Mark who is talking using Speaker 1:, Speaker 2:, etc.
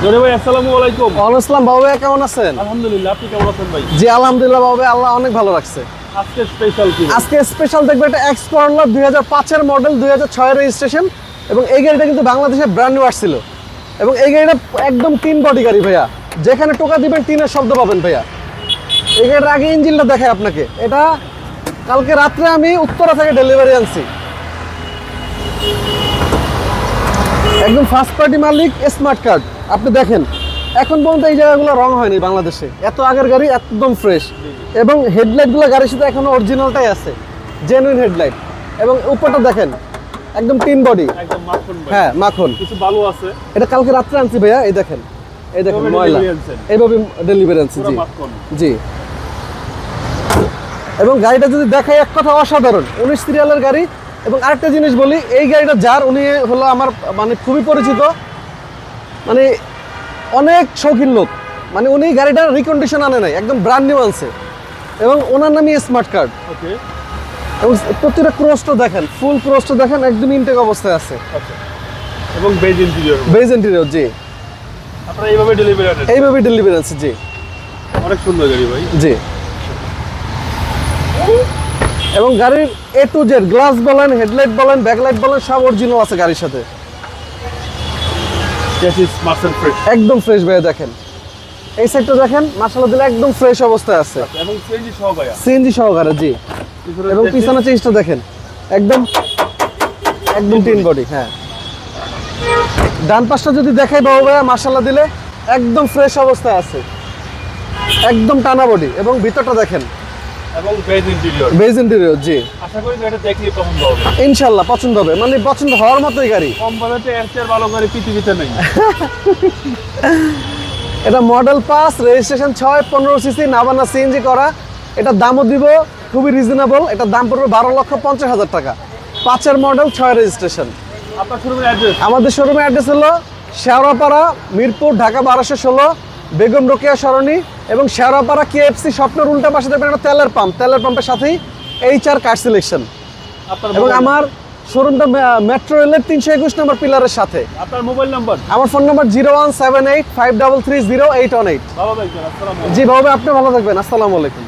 Speaker 1: ভাই আসসালামু আলাইকুম।
Speaker 2: আসসালাম বাবু ভাই কেমন আছেন?
Speaker 1: আলহামদুলিল্লাহ আপনি কেমন আছেন ভাই?
Speaker 2: জি আলহামদুলিল্লাহ বাবু ভাই, আল্লাহ অনেক ভালো রাখছে।
Speaker 1: আজকে স্পেশাল কি
Speaker 2: আজকে স্পেশাল দেখবে একটা এক্স করলা মডেল রেজিস্ট্রেশন এবং এই গাড়িটা কিন্তু বাংলাদেশে ব্র্যান্ড নিউ আসছিল। এবং এই গাড়িটা একদম তিন বডি গাড়ি ভাইয়া। যেখানে টোকা দিবেন টিনের শব্দ পাবেন ভাইয়া। এই গাড়ির আগে ইঞ্জিনটা দেখায় আপনাকে। এটা কালকে রাত্রে আমি উত্তরা থেকে ডেলিভারি আনছি। একদম ফার্স্ট পার্টি মালিক স্মার্ট কার্ড আপনি দেখেন এখন পর্যন্ত এই জায়গাগুলো রং হয়নি বাংলাদেশে। এত আগের গাড়ি একদম ফ্রেশ এবং হেডলাইটগুলো গাড়ির সাথে এখনও অরিজিনালটাই আছে জেনুইন হেডলাইট এবং উপরটা দেখেন একদম টিন বডি
Speaker 1: একদম মাখন
Speaker 2: হ্যাঁ মাখন।
Speaker 1: কিছু বালু আছে।
Speaker 2: এটা কালকে রাত্রে আনছি ভাইয়া এই দেখেন। এই দেখেন ময়লা। এইভাবে ডেলিভারি আনছি জি। জি। এবং গাড়িটা যদি দেখাই এক কথা অসাধারণ। উনিশ সিরিয়ালের গাড়ি। এবং আরেকটা জিনিস বলি এই গাড়িটা যার উনি হলো আমার মানে খুবই পরিচিত। মানে অনেক শৌখিন লোক। মানে উনি গাড়িটা রিকন্ডিশন আনে নাই একদম ব্র্যান্ড নিউ আনছে। এবং ওনার নামই স্মার্ট কার্ড
Speaker 1: ওকে
Speaker 2: এবং প্রতিটা ক্রোস্টও দেখেন ফুল ক্রোস্টও দেখেন একদম ইনটেক অবস্থায় আছে।
Speaker 1: আচ্ছা। এবং বেজ ইন্টেরিয়র
Speaker 2: বেজ ইন্টেরিয়র জি।
Speaker 1: আপনারা এইভাবে ডেলিভারি আনেন?
Speaker 2: এইভাবে ডেলিভারি আছে জি।
Speaker 1: অনেক সুন্দর গাড়ি ভাই।
Speaker 2: জি। এবং গাড়ির এ টু জেড গ্লাস বলেন হেডলাইট বলেন ব্যাকলাইট বলেন সব অরিজিনাল আছে গাড়ির সাথে। একদম ফ্রেশ ভাইয়া দেখেন। এই সাইডটা দেখেন মাসালা দিলে একদম ফ্রেশ অবস্থায় আছে।
Speaker 1: এবং সিএনজি সহ
Speaker 2: সিএনজি সহকারে জি। এবং
Speaker 1: chassis,
Speaker 2: পিছনে চেঞ্জটা দেখেন একদম একদম তিন বডি হ্যাঁ। ডান পাশটা যদি দেখাই বাবু ভাইয়া মাসাল্লাহ দিলে একদম ফ্রেশ অবস্থায় আছে। একদম টানা বডি এবং ভিতরটা দেখেন
Speaker 1: এবং বেজ ইন্টেরিয়র
Speaker 2: বেজ ইন্টেরিয়র জি।
Speaker 1: আশা করি এটা দেখলে পছন্দ হবে।
Speaker 2: ইনশাল্লাহ পছন্দ হবে। মানে পছন্দ হওয়ার মতোই গাড়ি।
Speaker 1: কম বাজেটে এর চেয়ে ভালো গাড়ি পৃথিবীতে নেই।
Speaker 2: এটা মডেল পাস রেজিস্ট্রেশন ছয় পনেরো সিসি নাবানা সিএনজি করা। এটা দামও দিব খুবই রিজনেবল এটা দাম পড়বে বারো লক্ষ পঞ্চাশ হাজার টাকা। পাঁচের মডেল ছয় রেজিস্ট্রেশন আমাদের শোরুমের অ্যাড্রেস হলো শেওড়াপাড়া মিরপুর ঢাকা বারোশো ষোলো। বেগম রোকেয়া সরণি এবং শেরাপাড়া কেএফসি স্বপ্নের উল্টা পাশে দেখবেন একটা তেলের পাম্প। তেলের পাম্পের সাথেই এইচ আর কার সিলেকশন এবং আমার শোরুমটা মেট্রো রেলের তিনশো একুশ নম্বর পিলারের সাথে।
Speaker 1: আপনার মোবাইল নাম্বার
Speaker 2: আমার ফোন নম্বর zero one seven eight five double three zero eight one eight জি বাবু আপনি ভালো থাকবেন। আসসালামু আলাইকুম।